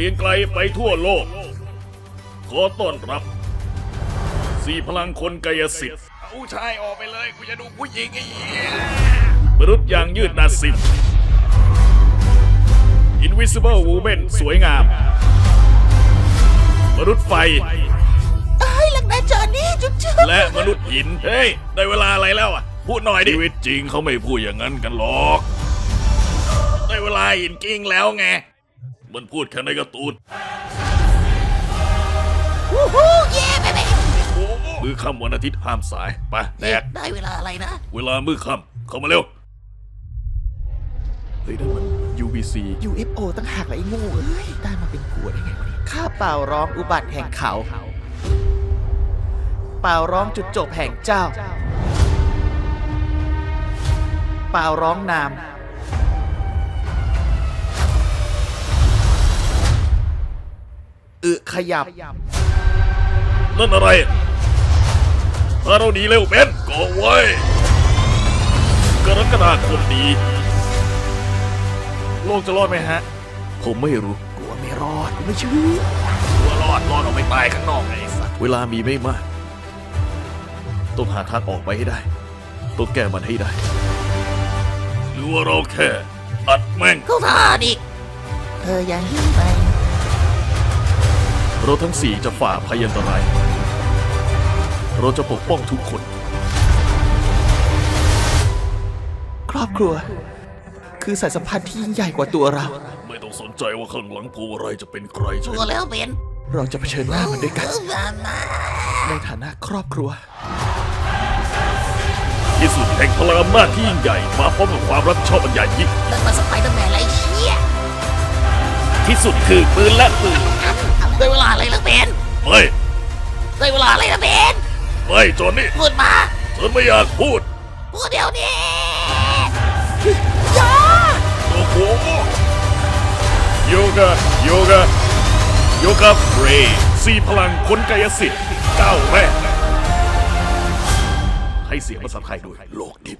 รียงไกลไปทั่วโลก ขอต้อนรับสี่พลังคนกายสิทธิ์เอาชายออกไปเลยกูจะดูผู้หญิงไอ้เหี้ยมนุษย์อย่างยืดนาสิบ Invisible Woman สวยงาม มนุษย์ไฟ ตายหลังนะจอนี่จุ๊บจุ๊บและมนุษย์หิน เฮ้ย ได้เวลาอะไรแล้วอะ พูดหน่อยดิ ชีวิตจริงเขาไม่พูดอย่างนั้นกันหรอก ได้เวลาหินกิ้งแล้วไง มันพูดแค่ในการ์ตูนวู้ฮู้เย่ไปไปมือค่ำวันอาทิตย์ห้ามสาย ไปแดก ได้เวลาอะไรนะ เวลามือค่ำเข้ามาเร็ว เฮ้ยนั่นมัน UBC UFO ตั้งหากเลยไอ้โง่เอ้ย ได้มาเป็นผัวได้ไงวะเนี่ยข้าเป่าร้องอุบัติแห่งเขา เป่าร้องจุดจบแห่งเจ้า เป่าร้องนาม อึขยับ นั่นอะไรถ้าเราหนีเร็วเบนก็ไว้ กรกฎาคมนี้โลกจะรอดไหมฮะ ผมไม่รู้ กลัวไม่รอดกูไม่เชื่อว่ารอดรอดออกไปตายข้างนอกไงไอ้สัสเวลามีไม่มาก ต้องหาทางออกไปให้ได้ ต้องแก้มันให้ได้ หรือว่าเราแค่อัดแม่งเขาทานอีกเธอยังยิ้มไป เราทั้งสี่จะฝ่าพยันตราย เราจะปกป้องทุกคน ครอบครัว คือสายสัมพันธ์ที่ยิ่งใหญ่กว่าตัวเรา ไม่ต้องสนใจว่าข้างหลังภูอะไรจะเป็นใครใช่ตัวไหมแล้วเป็นเราจะเผชิญหน้ามันด้วยกันมามาในฐานะครอบครัว ที่สุดแห่งพลังอำนาจที่ยิ่งใหญ่มาพร้อมกับความรับผิดชอบอันใหญ่ยิ่งนั่นมาสไปเดอร์แมนไรเชี่ยที่สุดคือปืนและปืนได้เวลาอะไรแล้ว เป็นไม่ได้เวลาอะไรแล้วเป็นไม่จอนนี่พูดมาฉันไม่อยากพูด พูดเดี๋ยวนี้โอ้โหโยกะโยกะโยกะเรย์สี่พลังคนกายสิทธิ์ก้าวแรกให้เสียงภาษาไทยด้วยโลกดิบ